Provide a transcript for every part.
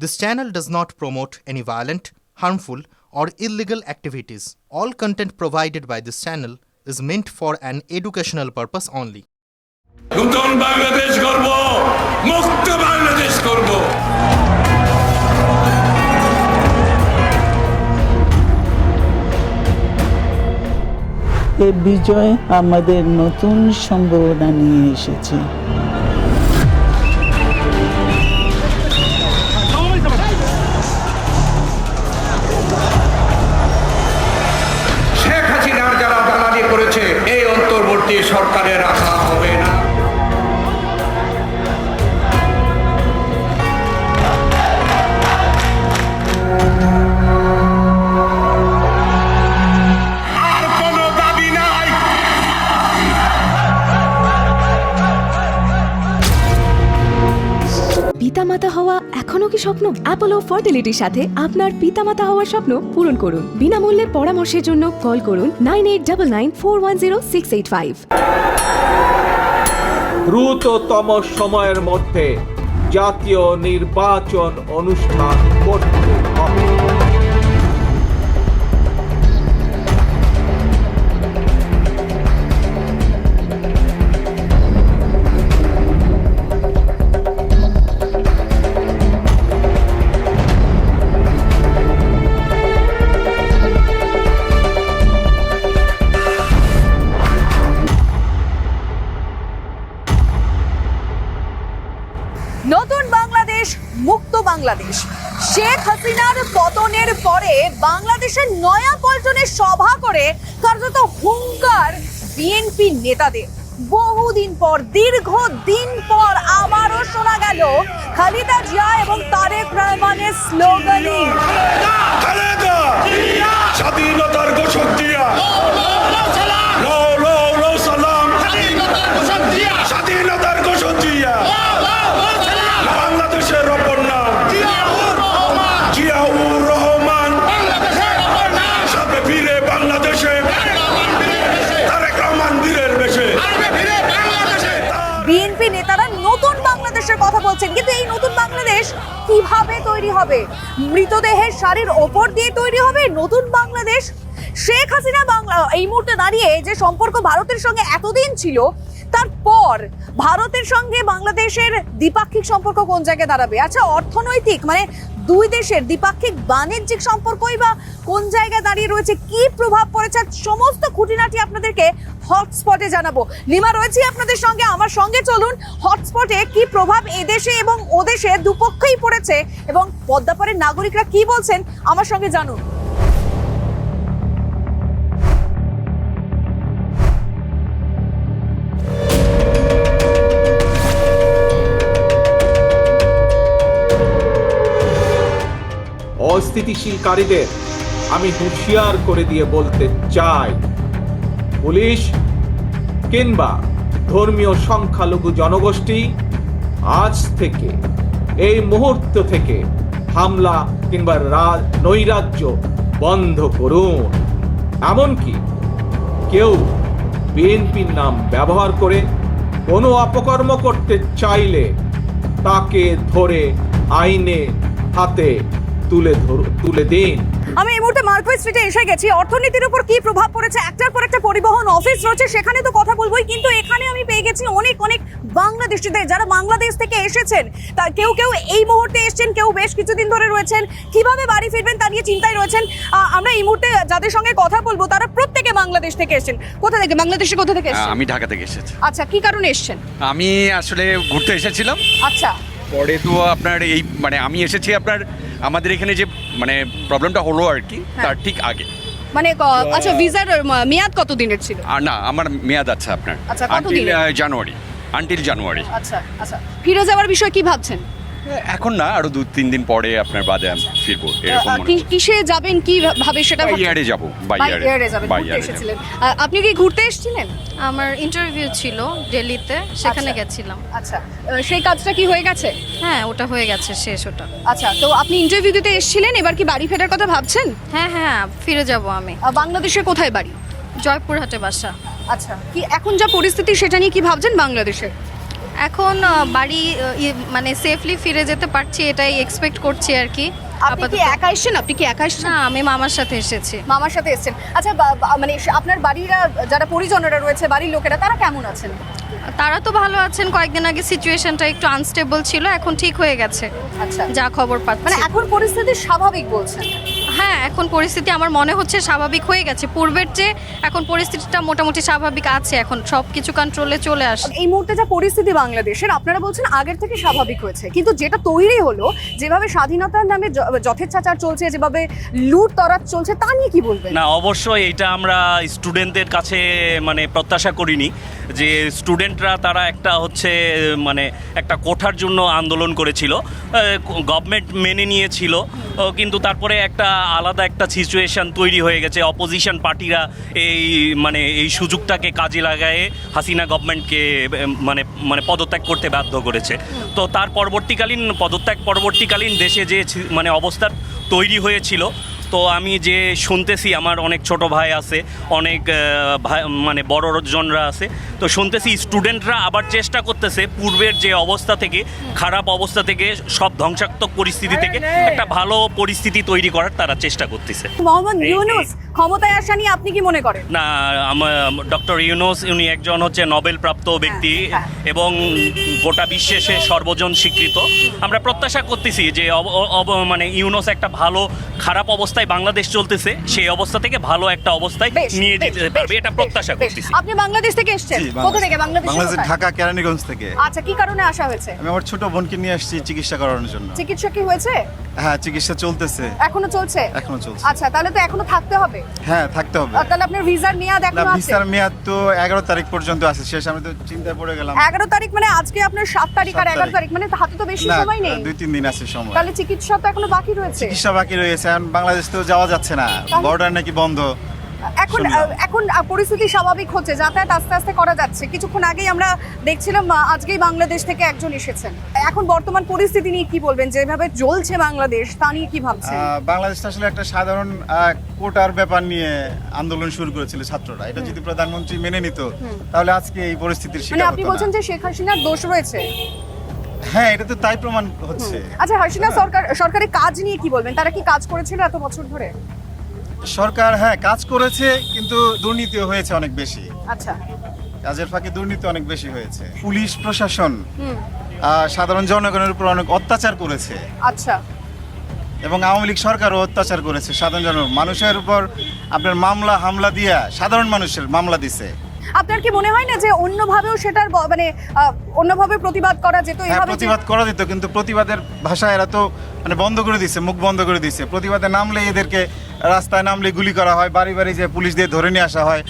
This channel does not promote any violent, harmful, or illegal activities. All content provided by this channel is meant for an educational purpose only. নূতন বাংলাদেশ করব মুক্ত বাংলাদেশ করব এ বিজয় আমাদের নতুন সম্ভাবনা নিয়ে এসেছে কি স্বপ্ন? অ্যাপোলো ফার্টিলিটির সাথে আপনার পিতামাতা হওয়ার স্বপ্ন পূরণ করুন। বিনামূল্যে পরামর্শের জন্য কল করুন nine eight double nine four one zero six eight five. দ্রুততম সময়ের মধ্যে জাতীয় নির্বাচন অনুষ্ঠান করতে হবে। বিএনপি নেতাদের বহুদিন পর দীর্ঘ দিন পর আবারও শোনা গেল খালিদা জিয়া এবং তারেক রহমানের স্লোগানিং স্বাধীনতার ঘোষক দিয়া বলছেন কিন্তু এই নতুন বাংলাদেশ কীভাবে তৈরি হবে? মৃতদেহের শাড়ির ওপর দিয়ে তৈরি হবে নতুন বাংলাদেশ? শেখ হাসিনা বাংলা, এই মুহূর্তে দাঁড়িয়ে যে সম্পর্ক ভারতের সঙ্গে এতদিন ছিল, তারপর ভারতের সঙ্গে বাংলাদেশের দ্বিপাক্ষিক সম্পর্ক কোন জায়গায় দাঁড়াবে? আচ্ছা অর্থনৈতিক মানে দুই দেশের দ্বিপাক্ষিক বাণিজ্যিক সম্পর্কই বা কোন জায়গায় দাঁড়িয়ে রয়েছে, কি প্রভাব পড়েছে সমস্ত খুঁটিনাটি আপনাদেরকে হটস্পটে জানাব। লিমা রয়েছি আপনাদের সঙ্গে। আমার সঙ্গে চলুন হটস্পটে কি প্রভাব এদেশে এবং ওদেশে দুপক্ষেই পড়েছে এবং পদ্মাপাড়ের নাগরিকরা কি বলছেন, আমার সঙ্গে জানুন। অস্থিতিশীলকারীদের আমি হুঁশিয়ার করে দিয়ে বলতে চাই। পুলিশ কিংবা ধর্মীয় সংখ্যালঘু জনগোষ্ঠী আজ থেকে, এই মুহূর্ত থেকে হামলা কিংবা নৈরাজ্য বন্ধ করুন। এমনকি কেউ বিএনপির নাম ব্যবহার করে কোনো অপকর্ম করতে চাইলে তাকে ধরে আইনে হাতে তুলে ধর তুলে দিন। আমি এই মুহূর্তে মার্কোয় স্ট্রিটে এসে গেছি। অর্থনীতির উপর কি প্রভাব পড়েছে? একটার পর একটা পরিবহন অফিস রয়েছে সেখানে তো কথা বলবোই কিন্তু এখানে আমি পেয়ে গেছি অনেক অনেক বাংলাদেশিদের যারা বাংলাদেশ থেকে এসেছেন। তা কেউ কেউ এই মুহূর্তে এসেছেন কেউ বেশ কিছুদিন ধরে রয়েছেন। কীভাবে বাড়ি ফিরবেন তা নিয়ে চিন্তায় রয়েছেন। আমরা এই মুহূর্তে যাদের সঙ্গে কথা বলব তারা প্রত্যেকে বাংলাদেশ থেকে এসেছেন। কোথা থেকে? বাংলাদেশে কোথা থেকে এসেছেন? আমি ঢাকা থেকে এসেছি। আচ্ছা কি কারণে এসেছেন? আমি আসলে ঘুরতে এসেছিলাম। আচ্ছা। পরে তো আপনার এই মানে আমি এসেছি আপনার আমাদের এখানে যে মানে প্রবলেমটা হলো আর কি তার ঠিক আগে। মানে আচ্ছা ভিসার মেয়াদ কত দিনের ছিল? আর না আমার মেয়াদ আছে আপনার। আচ্ছা, কত দিন জানুয়ারি আনটিল জানুয়ারি আচ্ছা আচ্ছা। ফিরে যাওয়ার বিষয়ে কি ভাবছেন? এখন না আরও দু তিন দিন পরে আপনার বাদে আমি ফিরবো এরকম মনে কি- কিসে যাবেন কি ভাবে সেটা বাই ইয়ারে যাব বাই ইয়ারে যাবেন বাই ঘুরতে ইয়ারে এসেছিলেন। আহ, আপনি কি ঘুরতে এসেছিলেন? আমার ইন্টারভিউ ছিল দিল্লিতে সেখানে আচ্ছা। গেছিলাম। আচ্ছা। আহ, সেই কাজটা কি হয়ে গেছে? হ্যাঁ ওটা হয়ে গেছে শেষ ওটা। আচ্ছা তো আপনি ইন্টারভিউ দিতে এসেছিলেন এবার কি বাড়ি ফেরার কথা ভাবছেন? হ্যাঁ হ্যাঁ ফিরে যাব আমি। আহ, বাংলাদেশে কোথায় বাড়ি? জয়পুরহাটে বাসা। আচ্ছা কি এখন যা পরিস্থিতি সেটা নিয়ে কি ভাবছেন বাংলাদেশে? এখন বাড়ি মানে সেফলি ফিরে যেতে পারছি এটাই এক্সপেক্ট করছি আর কি আপনি কি। একা এসেছেন? আপনি কি একা এসেছেন? না আমি মামার সাথে এসেছি। মামার সাথে এসেছেন। আচ্ছা মানে আপনার বাড়িরা যারা পরিজনেরা রয়েছে বাড়ির লোকেরা তারা কেমন আছেন? তারা তো ভালো আছেন। কয়েকদিন আগে সিচুয়েশনটা একটু আনস্টেবল ছিল এখন ঠিক হয়ে গেছে। আচ্ছা। যা খবর মানে এখন পরিস্থিতি স্বাভাবিক বলছেন। হ্যাঁ এখন পরিস্থিতি আমার মনে হচ্ছে স্বাভাবিক হয়ে গেছে। পূর্বের চেয়ে এখন পরিস্থিতিটা মোটামুটি স্বাভাবিক আছে এখন সব কিছু কন্ট্রোলে চলে আসে এই মুহূর্তে যা পরিস্থিতি বাংলাদেশের আপনারা বলছেন আগের থেকে স্বাভাবিক হয়েছে কিন্তু যেটা তৈরি হলো যেভাবে স্বাধীনতার নামে যথেচ্ছাচার চলছে যেভাবে লুট তরাজ চলছে তা নিয়ে কি বলবেন? না অবশ্যই এটা আমরা স্টুডেন্টদের কাছে মানে প্রত্যাশা করিনি। যে স্টুডেন্টরা তারা একটা হচ্ছে মানে একটা কোঠার জন্য আন্দোলন করেছিল গভর্নমেন্ট মেনে নিয়েছিল কিন্তু তারপরে একটা আলাদা একটা সিচুয়েশন তৈরি হয়ে গেছে। অপোজিশন পার্টিরা এই মানে এই সুযোগটাকে কাজে লাগায়ে হাসিনা গভর্নমেন্টকে মানে মানে পদত্যাগ করতে বাধ্য করেছে। তো তার পরবর্তীকালীন, পদত্যাগ পরবর্তীকালীন দেশে যে মানে অবস্থা তৈরি হয়েছিল তো আমি যে শুনতেছি আমার অনেক ছোট ভাই আছে অনেক ভাই মানে বড় জনরা আছে তো শুনতেছি স্টুডেন্টরা আবার চেষ্টা করতেছে পূর্বের যে অবস্থা থেকে খারাপ অবস্থা থেকে সব ধ্বংসাত্মক পরিস্থিতি থেকে একটা ভালো পরিস্থিতি তৈরি করার তারা চেষ্টা করতেছে। মোহাম্মদ ইউনুস ক্ষমতায় আসা নিয়ে আপনি কি মনে করেন? না আমার ডক্টর ইউনুস উনি একজন হচ্ছে নোবেল প্রাপ্ত ব্যক্তি হ্যাঁ। এবং গোটা বিশ্বে সে সর্বজন স্বীকৃত আমরা প্রত্যাশা করতেছি যে মানে ইউনুস একটা ভালো খারাপ অবস্থায় বাংলাদেশ চলতেছে সেই অবস্থা থেকে ভালো একটা অবস্থায় নিয়ে যেতে পারবে এটা প্রত্যাশা করতেছি। আপনি বাংলাদেশ থেকে এসেছেন? কোথা থেকে? বাংলাদেশ বাংলাদেশের ঢাকা কেরানীগঞ্জ থেকে। আচ্ছা কি কারণে আসা হয়েছে? আমি আমার ছোট বোনকে নিয়ে আসছি চিকিৎসা করানোর জন্য। চিকিৎসা কি হয়েছে? হ্যাঁ চিকিৎসা চলতেছে। এখনও চলছে? এখনও চলছে। আচ্ছা তাহলে তো এখনও থাকতে হবে। হ্যাঁ থাকতে হবে। তাহলে আপনার ভিসার মেয়াদ এখনও আছে? ভিসার মেয়াদ তো এগারো তারিখ পর্যন্ত আছে শেষ। আমি তো চিন্তায় পড়ে গেলাম। এগারো তারিখ মানে আজকে আপনার সাত তারিখ আর সাত এগারো তারিখ। তারিখ মানে হাতে তো বেশি সময় নেই। দুই তিন দিন আছে সময়। তাহলে চিকিৎসা তো এখনও বাকি রয়েছে? চিকিৎসা বাকি রয়েছে এখন বাংলাদেশ তো যাওয়া যাচ্ছে না। বর্ডার নাকি বন্ধ? এখন এখন পরিস্থিতি স্বাভাবিক হচ্ছে যাতায়াত আস্তে আস্তে করা যাচ্ছে। কিছুক্ষণ আগেই আমরা দেখছিলাম আজকেই বাংলাদেশ থেকে একজন এসেছেন। এখন বর্তমান পরিস্থিতি নিয়ে কি বলবেন? যেভাবে জ্বলছে বাংলাদেশ তা নিয়ে কি ভাবছেন? বাংলাদেশ আসলে একটা সাধারণ কোটার ব্যাপার নিয়ে আন্দোলন শুরু করেছিল ছাত্ররা। এটা যদি প্রধানমন্ত্রী মেনে নিত তাহলে আজকে এই পরিস্থিতির মানে শিকার আপনি বলছেন যে শেখ হাসিনার দোষ রয়েছে। হ্যাঁ এটা তো তাই প্রমাণ হচ্ছে। আচ্ছা হাসিনা সরকার সরকারের কাজ নিয়ে কি বলবেন? তারা কি কাজ করেছিল এত বছর ধরে? সরকার হ্যাঁ কাজ করেছে কিন্তু দুর্নীতিও হয়েছে অনেক বেশি। আচ্ছা। কাজের ফাঁকে দুর্নীতি অনেক বেশি হয়েছে। পুলিশ প্রশাসন সাধারণ জনগণের উপর অনেক অত্যাচার করেছে। আচ্ছা। এবং আওয়ামী লীগ সরকারও অত্যাচার করেছে সাধারণ জন মানুষের উপর আপনার মামলা হামলা দিয়া সাধারণ মানুষের মামলা দিছে। আপনার কি মনে হয় না যে অন্যভাবেও সেটার মানে অন্যভাবে প্রতিবাদ করা যেত? হ্যাঁ প্রতিবাদ করা যেত কিন্তু প্রতিবাদের ভাষা এরা তো মানে বন্ধ করে দিছে মুখ বন্ধ করে দিছে। প্রতিবাদে নামলে এদেরকে রাস্তায় নামলে গুলি করা হয় বাড়ি বাড়ি যে পুলিশ দিয়ে ধরে নিয়ে আসা হয়।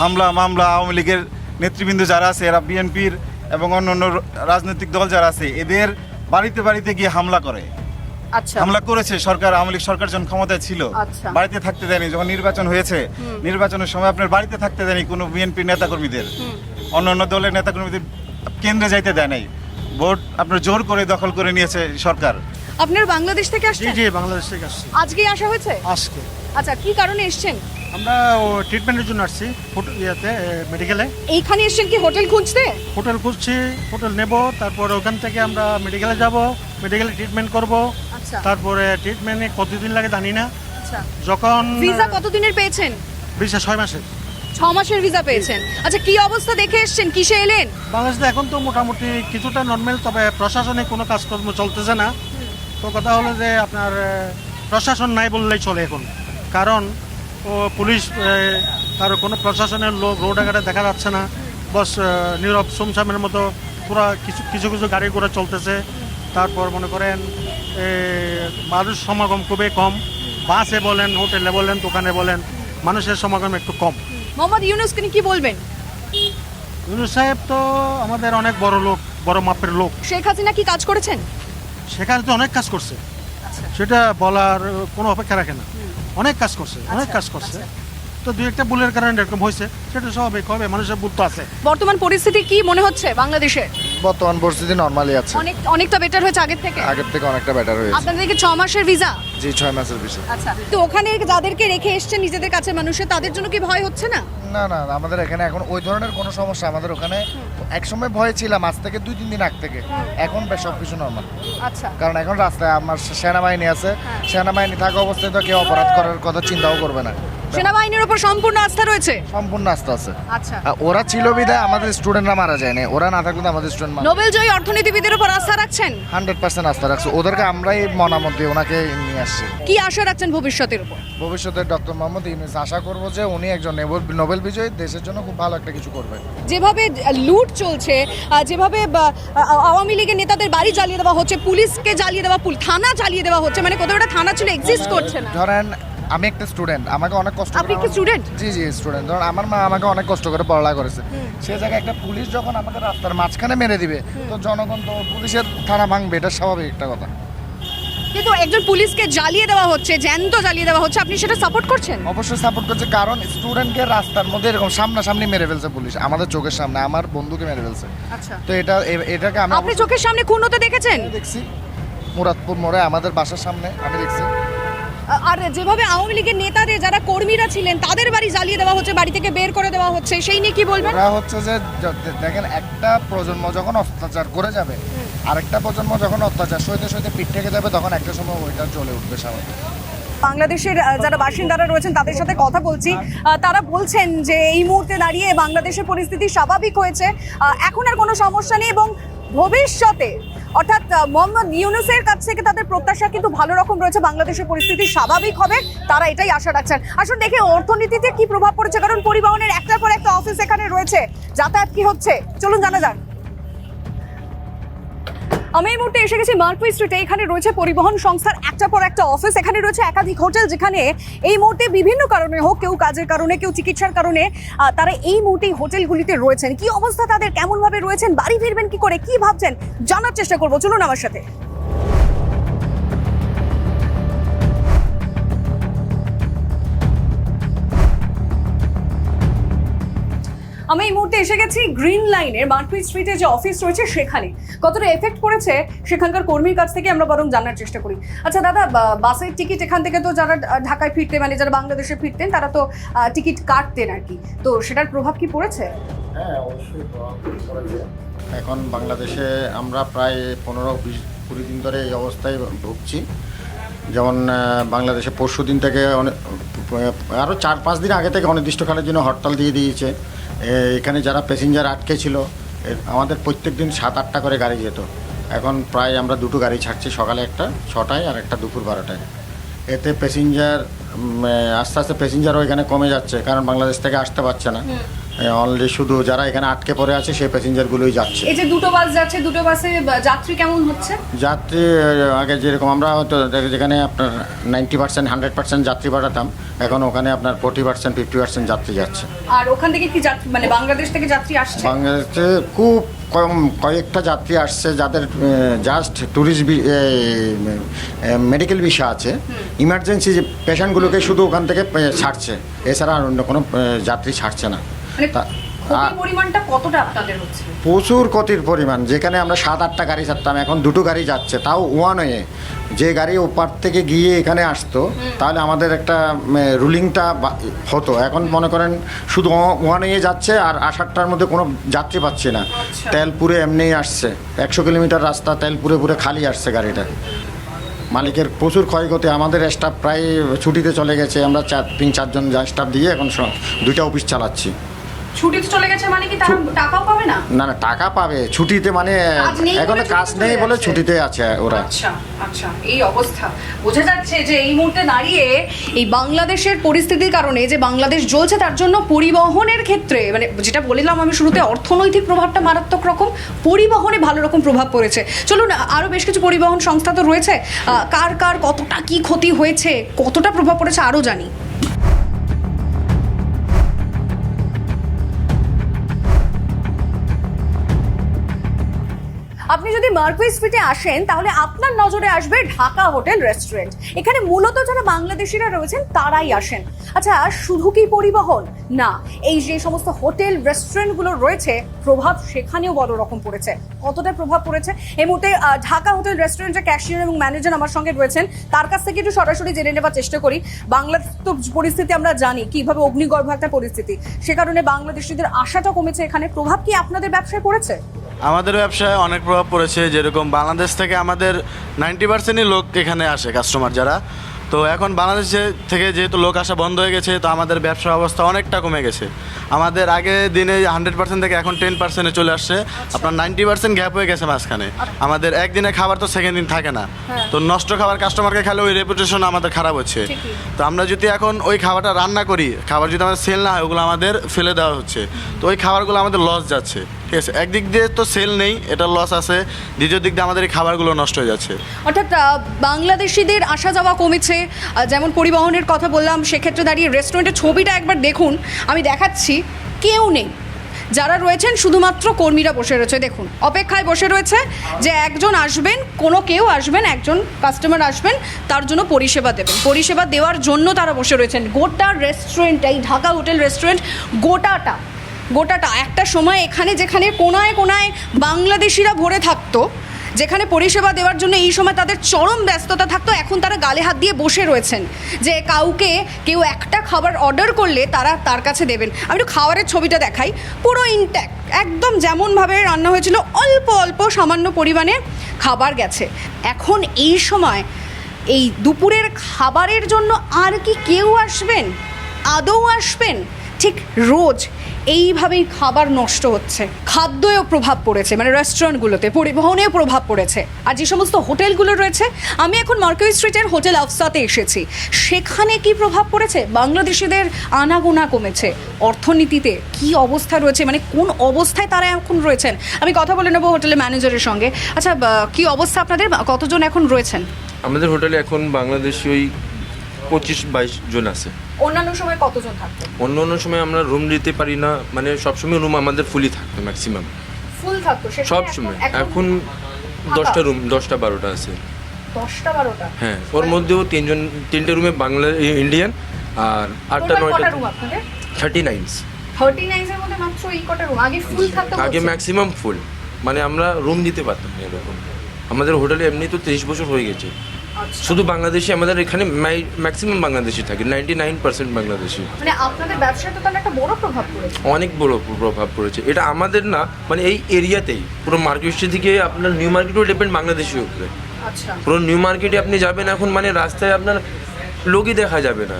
হামলা মামলা আওয়ামী লীগের নেতৃবৃন্দ যারা আছে এরা বিএনপির এবং অন্য অন্য রাজনৈতিক দল যারা আছে এদের বাড়িতে বাড়িতে গিয়ে হামলা করে। হামলা করেছে সরকার আওয়ামী লীগ সরকার যখন ক্ষমতায় ছিল আচ্ছা। বাড়িতে থাকতে দেয়নি। যখন নির্বাচন হয়েছে নির্বাচনের সময় আপনার বাড়িতে থাকতে দেয়নি কোনো বিএনপি নেতাকর্মীদের। অন্য অন্য দলের নেতাকর্মীদের কেন্দ্রে যাইতে দেয় নাই। ভোট আপনার জোর করে দখল করে নিয়েছে সরকার। আপনার বাংলাদেশ থেকে আসছেন? জি বাংলাদেশ থেকে আসছি। আজকেই আসা হয়েছে? আজকে। আচ্ছা কি কারণে এসেছেন? আমরা ট্রিটমেন্টের জন্য আসছি হোটেল ইয়েতে মেডিকেলে এইখানে এসেছেন কি হোটেল খুঁজতে? হোটেল খুঁজছি হোটেল নেব তারপর ওখান থেকে আমরা মেডিকেলে যাব মেডিকেলে ট্রিটমেন্ট করব। আচ্ছা। তারপরে ট্রিটমেন্টে কতদিন লাগে জানি না। আচ্ছা। যখন ভিসা কতদিনের পেয়েছেন? ভিসা ছয় মাসের। ছ মাসের ভিসা পেয়েছেন। আচ্ছা কি অবস্থা দেখে এসেছেন? কিসে এলেন? বাংলাদেশে এখন তো মোটামুটি কিছুটা নর্মাল তবে প্রশাসনে কোনো কাজকর্ম চলতেছে না। তো কথা হলো যে আপনার প্রশাসন নাই বললেই চলে এখন। কারণ ও পুলিশ তার কোনো প্রশাসনের লোক রোড আঘাটে দেখা যাচ্ছে না। বস নীরব সুমসামের মতো পুরা কিছু কিছু কিছু গাড়ি ঘোড়া চলতেছে। তারপর মনে করেন মানুষ সমাগম খুবই কম। বাসে বলেন হোটেলে বলেন দোকানে বলেন মানুষের সমাগম একটু কম। মোহাম্মদ ইউনুস তিনি কি বলবেন? ইউনুস সাহেব তো আমাদের অনেক বড় লোক বড় মাপের লোক। শেখ হাসিনা কি কাজ করেছেন? সেখানে তো অনেক কাজ করছে। সেটা বলার কোনো অপেক্ষা রাখে না। অনেক কাজ করছে অনেক কাজ করছে। তো দুই একটা ভুলের কারণে এরকম হয়েছে সেটা স্বাভাবিক হবে মানুষের ভুল তো আছে। বর্তমান পরিস্থিতি কি মনে হচ্ছে বাংলাদেশে? বর্তমান পরিস্থিতি নর্মালি আছে। অনেক অনেকটা বেটার হয়েছে আগের থেকে? আগের থেকে অনেকটা বেটার হয়েছে। আপনাদেরকে ছ মাসের ভিসা জি ছয় মাসের বিষয় আচ্ছা তো ওখানে যাদেরকে রেখে এসছেন নিজেদের কাছে মানুষের তাদের জন্য কি ভয় হচ্ছে না? না না আমাদের এখানে এখন ওই ধরনের কোনো সমস্যা আমাদের ওখানে একসময় ভয় ছিলাম আজ থেকে দুই তিন দিন আগ থেকে। এখন বেশ সব কিছু নর্মাল আচ্ছা। কারণ এখন রাস্তায় আমার সেনাবাহিনী আছে সেনাবাহিনী থাকা অবস্থায় তো কেউ অপরাধ করার কথা চিন্তাও করবে না। সেনাবাহিনীর উপর সম্পূর্ণ আস্থা রয়েছে? সম্পূর্ণ আস্থা আছে। আচ্ছা। ওরা ছিল বিধায় আমাদের স্টুডেন্টরা মারা যায়নি। ওরা না থাকলে আমাদের স্টুডেন্ট নোবেল জয়ী অর্থনীতিবিদের উপর আস্থা রাখছেন? হান্ড্রেড পার্সেন্ট আস্থা রাখছে। ওদেরকে আমরাই মনামত দিয়ে ওনাকে নিয়ে আসছি। কি আশা রাখছেন ভবিষ্যতের উপর? ভবিষ্যতে ডক্টর মোহাম্মদ ইউনুস আশা করব যে উনি একজন নেবল- বিজয়ী দেশের জন্য খুব ভালো একটা কিছু করবে যেভাবে লুট চলছে যেভাবে আওয়ামী লীগের নেতাদের বাড়ি জ্বালিয়ে দেওয়া হচ্ছে পুলিশকে জ্বালিয়ে দেওয়া থানা জ্বালিয়ে দেওয়া হচ্ছে মানে কোথাও একটা থানা ছিল এক্সিস্ট করছে না। ধরেন আমি একটা স্টুডেন্ট আমাকে অনেক কষ্ট আপনি একটা স্টুডেন্ট জি জি স্টুডেন্ট ধরুন আমার মা আমাকে অনেক কষ্ট করে পড়ালেখা করেছে। সে জায়গায় একটা পুলিশ যখন আমাকে রাস্তার মাঝখানে মেরে দিবে তো জনগণ তো পুলিশের থানা ভাঙবে এটা স্বাভাবিক একটা কথা। কিন্তু একজন পুলিশকে জ্বালিয়ে দেওয়া হচ্ছে জ্যান্ত জ্বালিয়ে দেওয়া হচ্ছে আপনি সেটা সাপোর্ট করছেন? অবশ্যই সাপোর্ট করছে কারণ স্টুডেন্টকে রাস্তার মধ্যে এরকম সামনাসামনি মেরে ফেলছে পুলিশ আমাদের চোখের সামনে আমার বন্ধুকে মেরে ফেলছে। আচ্ছা। তো এটা এটাকে আমি আপনি চোখের সামনে খুন হতে দেখেছেন দেখছি মুরাদপুর মোড়ে আমাদের বাসার সামনে আমি দেখছি। আর যেভাবে আওয়ামী লীগের নেতাদের যারা কর্মীরা ছিলেন তাদের বাড়ি জ্বালিয়ে দেওয়া হচ্ছে বাড়ি থেকে বের করে দেওয়া হচ্ছে সেই নিয়ে কি বলবেন? ওরা হচ্ছে যে দেখেন একটা প্রজন্ম যখন অত্যাচার করে যাবে আরেকটা প্রজন্ম যখন অত্যাচার সইতে সইতে পিঠ থেকে যাবে তখন একটা সময় ওইটা চলে উঠবে স্বাভাবিক। বাংলাদেশের যারা বাসিন্দারা রয়েছেন তাদের সাথে কথা বলছি। তারা বলছেন যে এই মুহূর্তে দাঁড়িয়ে বাংলাদেশের পরিস্থিতি স্বাভাবিক হয়েছে। এখন আর কোনো সমস্যা নেই এবং ভবিষ্যতে অর্থাৎ মোহাম্মদ ইউনুসের কাছ থেকে তাদের প্রত্যাশা কিন্তু ভালো রকম রয়েছে। বাংলাদেশের পরিস্থিতি স্বাভাবিক হবে, তারা এটাই আশা রাখছেন। আসলে দেখে অর্থনীতিতে কি প্রভাব পড়েছে, কারণ পরিবহনের একটার পর একটা অফিস এখানে রয়েছে। যাতায়াত কি হচ্ছে? চলুন জানা যাক। আমি এই মুহূর্তে এসে গেছি মার্কুই স্ট্রিটে এখানে রয়েছে পরিবহন সংস্থার একটা পর একটা অফিস এখানে রয়েছে একাধিক হোটেল যেখানে এই মুহূর্তে বিভিন্ন কারণে হোক, কেউ কাজের কারণে, কেউ চিকিৎসার কারণে তারা এই মুহূর্তে হোটেলগুলিতে রয়েছেন। কি অবস্থা তাদের? কেমনভাবে রয়েছেন? বাড়ি ফিরবেন কি করে? কি ভাবছেন? জানার চেষ্টা করব। চলুন আমার সাথে। আমি এই মুহূর্তে এসে গেছি গ্রিন লাইনের মার্কুই স্ট্রিটে যে অফিস রয়েছে সেখানে। কতটা এফেক্ট করেছে সেখানকার কর্মীর কাছ থেকে আমরা বরং জানার চেষ্টা করি। আচ্ছা দাদা বাসের টিকিট এখান থেকে তো যারা ঢাকায় ফিরতেন মানে যারা বাংলাদেশে ফিরতেন, তারা তো টিকিট কাটতেন আর কি। তো সেটার প্রভাব কি পড়েছে? হ্যাঁ অবশ্যই প্রভাব পড়েছে। এখন বাংলাদেশে আমরা প্রায় পনেরো, বিশ, কুড়ি দিন ধরে এই অবস্থায় ভুগছি। যেমন বাংলাদেশে পরশু দিন থেকে অনেক আরও চার, পাঁচ দিন আগে থেকে অনির্দিষ্টকালের জন্য হরতাল দিয়ে দিয়েছে। এখানে যারা প্যাসেঞ্জার আটকে ছিল আমাদের প্রত্যেক দিন সাত আটটা করে গাড়ি যেত। এখন প্রায় আমরা দুটো গাড়ি ছাড়ছি সকালে একটা ছটায় আর একটা দুপুর বারোটায়। এতে প্যাসেঞ্জার আস্তে আস্তে প্যাসেঞ্জারও এখানে কমে যাচ্ছে কারণ বাংলাদেশ থেকে আসতে পারছে না। অনলি শুধু যারা এখানে আটকে পড়ে আছে সেই প্যাসেঞ্জারগুলোই যাচ্ছে। এই যে দুটো বাস যাচ্ছে দুটো বাসে যাত্রী কেমন হচ্ছে? যাত্রী আগে যেরকম আমরা হয়তো যেখানে আপনার নাইনটি পার্সেন্ট হান্ড্রেড পার্সেন্ট যাত্রী পাঠাতাম এখন ওখানে আপনার ফোর্টি পার্সেন্ট ফিফটি পার্সেন্ট যাত্রী যাচ্ছে। আর ওখান থেকে কি যাত্রী মানে বাংলাদেশ থেকে যাত্রী আসছে? বাংলাদেশে খুব কম কয়েকটা যাত্রী আসছে যাদের জাস্ট ট্যুরিস্ট মেডিকেল ভিসা আছে। ইমার্জেন্সি যে পেশেন্টগুলোকে শুধু ওখান থেকে ছাড়ছে। এছাড়া আর অন্য কোনো যাত্রী ছাড়ছে না। মানে পরিমাণটা কতটা আপনাদের হচ্ছে? প্রচুর ক্ষতির পরিমাণ। যেখানে আমরা সাত আটটা গাড়ি ছাড়তাম এখন দুটো গাড়ি যাচ্ছে তাও ওয়ান ওয়ে যে গাড়ি ওপার থেকে গিয়ে এখানে আসতো তাহলে আমাদের একটা রুলিংটা হতো। এখন মনে করেন শুধু ওয়ান ওয়ে যাচ্ছে আর আষাঢ়টার মধ্যে কোনো যাত্রী পাচ্ছে না। তেল পুরে এমনিই আসছে। একশো কিলোমিটার রাস্তা তেল পুরে পুরে খালি আসছে গাড়িটা। মালিকের প্রচুর ক্ষয়ক্ষতি। আমাদের স্টাফ প্রায় ছুটিতে চলে গেছে। আমরা চার তিন চারজন স্টাফ দিয়ে এখন দুইটা অফিস চালাচ্ছি। ছুটিতে চলে গেছে মানে কি তারা টাকাও পাবে না? না না টাকা পাবে। ছুটিতে মানে কাজ নেই বলে এখনও কাজ নেই বলে ছুটিতে আছে ওরা। আচ্ছা আচ্ছা এই অবস্থা। বোঝা যাচ্ছে যে এই মুহূর্তে দাঁড়িয়ে এই বাংলাদেশের পরিস্থিতির কারণে যে বাংলাদেশ জ্বলছে তার জন্য পরিবহনের ক্ষেত্রে মানে যেটা বললাম আমি শুরুতে অর্থনৈতিক প্রভাবটা মারাত্মক রকম পরিবহনে ভালো রকম প্রভাব পড়েছে। চলুন আরও বেশ কিছু পরিবহন সংস্থা তো রয়েছে। কার কার কতটা কি ক্ষতি হয়েছে কতটা প্রভাব পড়েছে আরও জানি। আপনি যদি মার্কুই স্ট্রিটে আসেন, তাহলে আপনার নজরে আসবে ঢাকা হোটেল রেস্টুরেন্ট। এখানে মূলত যারা বাংলাদেশিরা রয়েছেন, তারাই আসেন। আচ্ছা শুধু কি পরিবহন? না, এই যে সমস্ত হোটেল, রেস্টুরেন্টগুলো রয়েছে, প্রভাব সেখানেও বড় রকম পড়েছে। কতটা প্রভাব পড়েছে? এই মুহূর্তে ঢাকা হোটেল রেস্টুরেন্টের ক্যাশিয়ার এবং ম্যানেজার আমার সঙ্গে রয়েছেন। তার কাছ থেকে একটু সরাসরি জেনে নেবার চেষ্টা করি। বাংলার তো পরিস্থিতি আমরা জানি, কীভাবে অগ্নিগর্ভ একটা পরিস্থিতি। সে কারণে বাংলাদেশিদের আশাটা কমেছে এখানে। প্রভাব কি আপনাদের ব্যবসায় পড়েছে? আমাদের ব্যবসায় অনেক প্রভাব পড়েছে, যেরকম বাংলাদেশ থেকে আমাদের নাইনটি পার্সেন্টই লোক এখানে আসে কাস্টমার যারা। তো এখন বাংলাদেশে থেকে যেহেতু লোক আসা বন্ধ হয়ে গেছে, তো আমাদের ব্যবসার অবস্থা অনেকটা কমে গেছে। আমাদের আগে দিনে হান্ড্রেড পার্সেন্ট থেকে এখন টেন পার্সেন্টে চলে আসছে। আপনার নাইনটি পার্সেন্ট গ্যাপ হয়ে গেছে মাঝখানে। আমাদের একদিনে খাবার তো সেকেন্ড দিন থাকে না। তো নষ্ট খাবার কাস্টমারকে খেলে ওই রেপুটেশন আমাদের খারাপ হচ্ছে। তো আমরা যদি এখন ওই খাবারটা রান্না করি খাবার যদি আমাদের সেল না হয় ওগুলো আমাদের ফেলে দেওয়া হচ্ছে। তো ওই খাবারগুলো আমাদের লস যাচ্ছে। ঠিক আছে? একদিক দিয়ে তো সেল নেই এটা লস আছে। দ্বিতীয় দিক দিয়ে আমাদের এই খাবারগুলো নষ্ট হয়ে যাচ্ছে। অর্থাৎ বাংলাদেশিদের আসা যাওয়া কমেছে। যেমন পরিবহনের কথা বললাম সেক্ষেত্রে দাঁড়িয়ে রেস্টুরেন্টের ছবিটা একবার দেখুন। আমি দেখাচ্ছি। কেউ নেই। যারা রয়েছেন, শুধুমাত্র কর্মীরা বসে রয়েছে। দেখুন, অপেক্ষায় বসে রয়েছে যে একজন আসবেন, কোনো কেউ আসবেন, একজন কাস্টমার আসবেন, তার জন্য পরিষেবা দেবেন। পরিষেবা দেওয়ার জন্য তারা বসে রয়েছেন। গোটা রেস্টুরেন্ট এই ঢাকা হোটেল রেস্টুরেন্ট গোটাটা গোটাটা। একটা সময় এখানে যেখানে কোনায় কোনায় বাংলাদেশিরা ভরে থাকতো যেখানে পরিষেবা দেওয়ার জন্য এই সময় তাদের চরম ব্যস্ততা থাকতো, এখন তারা গালে হাত দিয়ে বসে রয়েছেন যে কাউকে কেউ একটা খাবার অর্ডার করলে তারা তার কাছে দেবেন। আমি একটু খাবারের ছবিটা দেখাই। পুরো ইনট্যাক্ট একদম যেমনভাবে রান্না হয়েছিল, অল্প অল্প সামান্য পরিমাণে খাবার গেছে। এখন এই সময় এই দুপুরের খাবারের জন্য আর কি কেউ আসবেন? আদৌ আসবেন? ঠিক রোজ এইভাবেই খাবার নষ্ট হচ্ছে। খাদ্যেও প্রভাব পড়েছে মানে রেস্টুরেন্টগুলোতে পরিবহনেও প্রভাব পড়েছে। আর যে সমস্ত হোটেলগুলো রয়েছে, আমি এখন মার্কেট স্ট্রিটের হোটেল আফসাতে এসেছি। সেখানে কি প্রভাব পড়েছে? বাংলাদেশিদের আনাগোনা কমেছে। অর্থনীতিতে কি অবস্থা রয়েছে? মানে কোন অবস্থায় তারা এখন রয়েছেন? আমি কথা বলে নেব হোটেলের ম্যানেজারের সঙ্গে। আচ্ছা কি অবস্থা আপনাদের? কতজন এখন রয়েছেন? আমাদের হোটেলে এখন বাংলাদেশি ওই পঁচিশ বাইশ জন আছে। অন্যান্য সময় কতজন থাকতো? অন্য অন্য সময় আমরা রুম দিতে পারি না মানে সবসময় রুম আমাদের ফুলই থাকতো ম্যাক্সিমাম ফুল থাকতো? সব সময় এখন দশটা রুম দশটা বারোটা আছে। দশটা বারোটা? হ্যাঁ ওর মধ্যেও তিনজন তিনটে রুমে বাংলা ইন্ডিয়ান আর আটটা নয়টা থার্টি নাইনস থার্টি নাইনের মধ্যে মাত্র এই কটা রুম আগে ফুল থাকতো আগে ম্যাক্সিমাম ফুল মানে আমরা রুম দিতে পারতাম না এরকম। আমাদের হোটেলে এমনি তো তিরিশ বছর হয়ে গেছে। আচ্ছা। শুধু বাংলাদেশি আমাদের এখানে ম্যাক্সিমাম বাংলাদেশি থাকে নাইনটি নাইন পার্সেন্ট বাংলাদেশি। মানে আপনাদের ব্যবসায় তো তাহলে একটা বড় প্রভাব পড়েছে। অনেক বড় প্রভাব পড়েছে। এটা আমাদের না মানে এই এরিয়াতেই পুরো মার্কেট থেকে আপনার নিউ মার্কেটও ডিপেন্ড বাংলাদেশের উপরে। আচ্ছা। পুরো নিউ মার্কেটে আপনি যাবেন এখন মানে রাস্তায় আপনার লোকই দেখা যাবে না।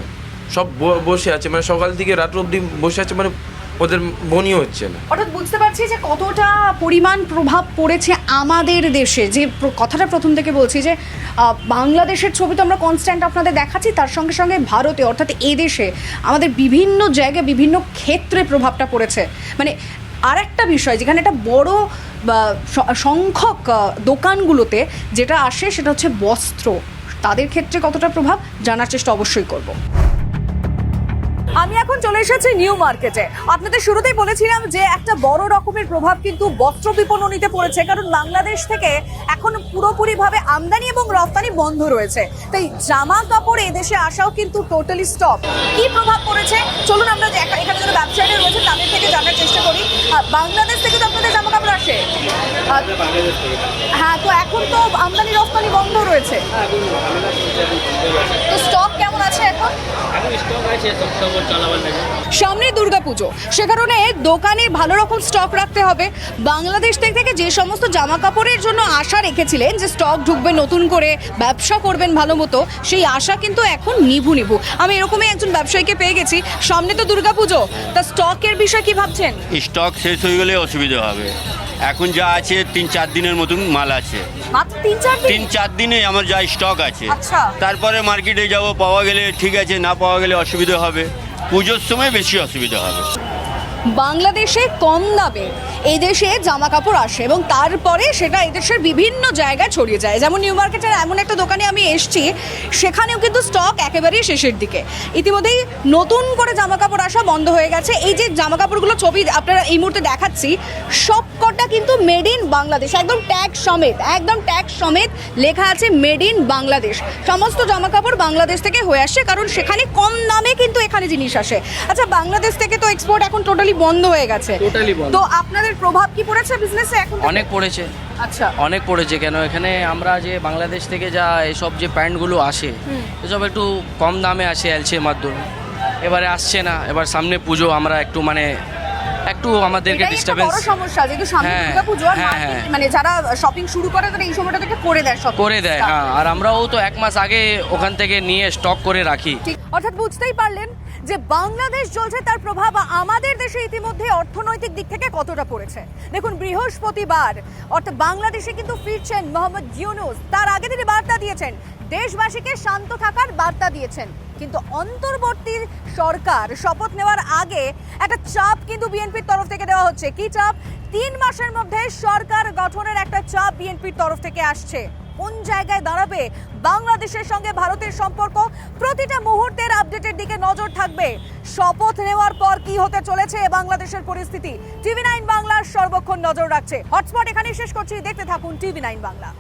সব বসে আছে মানে সকাল থেকে রাত অবধি বসে আছে মানে ওদের বনিও হচ্ছে না। অর্থাৎ বুঝতে পারছি যে কতটা পরিমাণ প্রভাব পড়েছে আমাদের দেশে। যে কথাটা প্রথম থেকে বলছি যে বাংলাদেশের ছবি তো আমরা কনস্ট্যান্ট আপনাদের দেখাচ্ছি, তার সঙ্গে সঙ্গে ভারতে, অর্থাৎ এদেশে আমাদের বিভিন্ন জায়গায় বিভিন্ন ক্ষেত্রে প্রভাবটা পড়েছে। মানে আরেকটা বিষয়, যেখানে একটা বড় সংখ্যক দোকানগুলোতে যেটা আসে সেটা হচ্ছে বস্ত্র। তাদের ক্ষেত্রে কতটা প্রভাব জানার চেষ্টা অবশ্যই করব। আমি এখন চলে এসেছি নিউ মার্কেটে। আপনাদের শুরুতেই বলেছিলাম যে একটা বড় রকমের প্রভাব কিন্তু বস্ত্র বিপণনীতে পড়েছে, কারণ বাংলাদেশ থেকে এখন পুরোপুরিভাবে আমদানি এবং রপ্তানি বন্ধ রয়েছে। তাই জামা কাপড় এদেশে আসাও কিন্তু টোটালি স্টপ কি প্রভাব পড়েছে? চলুন আমরা এখানে যারা ব্যবসায়ীরা রয়েছে, তাদের থেকে জানার চেষ্টা করি। বাংলাদেশ থেকে তো আপনাদের জামা কাপড় আসে? এখন তো আমদানি রপ্তানি বন্ধ রয়েছে। তো স্টক কেমন আছে এখন? সামনে দুর্গাপুজো। সে কারণে দোকানে ভালো রকম স্টক রাখতে হবে। বাংলাদেশ থেকে থেকে যে সমস্ত জামা কাপড়ের জন্য আশা রেখেছিলেন যে স্টক ঢুকবে নতুন করে ব্যবসা করবেন ভালো মতো সেই আশা কিন্তু এখন নিভু নিভু। আমি এরকমই একজন ব্যবসায়ীকে পেয়ে গেছি। সামনে তো দুর্গাপুজো। তা স্টকের বিষয়ে কি ভাবছেন? স্টক শেষ হয়ে গেলে অসুবিধা হবে। এখন যা আছে তিন চার দিনের মতন মাল আছে। তিন চার দিনে? আমার যা স্টক আছে। আচ্ছা। তারপরে মার্কেটে যাব পাওয়া গেলে ঠিক আছে না পাওয়া গেলে অসুবিধা হবে। পুজোর সময় বেশি অসুবিধা হবে। বাংলাদেশে কম দামে এদেশে জামা কাপড় আসে এবং তারপরে সেটা এদেশের বিভিন্ন জায়গায় ছড়িয়ে যায়। যেমন নিউ মার্কেটের এমন একটা দোকানে আমি এসছি সেখানেও কিন্তু স্টক একেবারেই শেষের দিকে। ইতিমধ্যেই নতুন করে জামা কাপড় আসা বন্ধ হয়ে গেছে। এই যে জামা কাপড়গুলো ছবি আপনারা এই মুহূর্তে দেখাচ্ছি সবকটা এক্সপোর্টটা কিন্তু মেড ইন বাংলাদেশ একদম ট্যাগ সমেত একদম ট্যাগ সমেত লেখা আছে মেড ইন বাংলাদেশ সমস্ত জামা কাপড় বাংলাদেশ থেকে হয়ে আসে কারণ সেখানে কম দামে কিন্তু এখানে জিনিস আসে। আচ্ছা বাংলাদেশ থেকে তো এক্সপোর্ট এখন টোটালি বন্ধ হয়ে গেছে। তো আপনাদের প্রভাব কি পড়েছে বিজনেসে এখন অনেক পড়েছে। আচ্ছা। অনেক পড়েছে কেন এখানে আমরা যে বাংলাদেশ থেকে যা এসব যে প্যান্টগুলো আসে এসব একটু কম দামে আসে এলসির মাধ্যমে। এবারে আসছে না এবার সামনে পুজো আমরা একটু মানে একটু আমাদেরকে ডিস্টারবেন্স সমস্যা যেহেতু সামনে দুর্গাপুজো আর। মানে যারা শপিং শুরু করে তারা এই সময়টা থেকে করে দেয় সব করে দেয় হ্যাঁ আর আমরাও তো এক মাস আগে ওখান থেকে নিয়ে স্টক করে রাখি। অর্থাৎ বুঝতেই পারলেন যে বাংলাদেশ চলছে তার প্রভাব আমাদের দেশে ইতিমধ্যে অর্থনৈতিক দিক থেকে কতটা পড়েছে। দেখুন বৃহস্পতিবার অর্থাৎ বাংলাদেশে কিন্তু ফিরছেন মোহাম্মদ ইউনুস। তার আগে তিনি বার্তা দিয়েছেন দেশবাসীকে শান্ত থাকার বার্তা দিয়েছেন। কিন্তু অন্তর্বর্তী সরকার শপথ নেওয়ার আগে একটা চাপ কিন্তু বিএনপির তরফ থেকে দেওয়া হচ্ছে। কি চাপ? তিন মাসের মধ্যে সরকার গঠনের একটা চাপ বিএনপির তরফ থেকে আসছে। কোন জায়গায় দাঁড়াবে? বাংলাদেশের সঙ্গে ভারতের সম্পর্ক প্রতিটা মুহূর্তের আপডেটের দিকে নজর থাকবে। শপথ নেওয়ার পর কি হতে চলেছে বাংলাদেশের পরিস্থিতি? টিভি নাইন বাংলার সর্বক্ষণ নজর রাখছে। হটস্পট এখানেই শেষ করছি। দেখতে থাকুন টিভি নাইন বাংলা।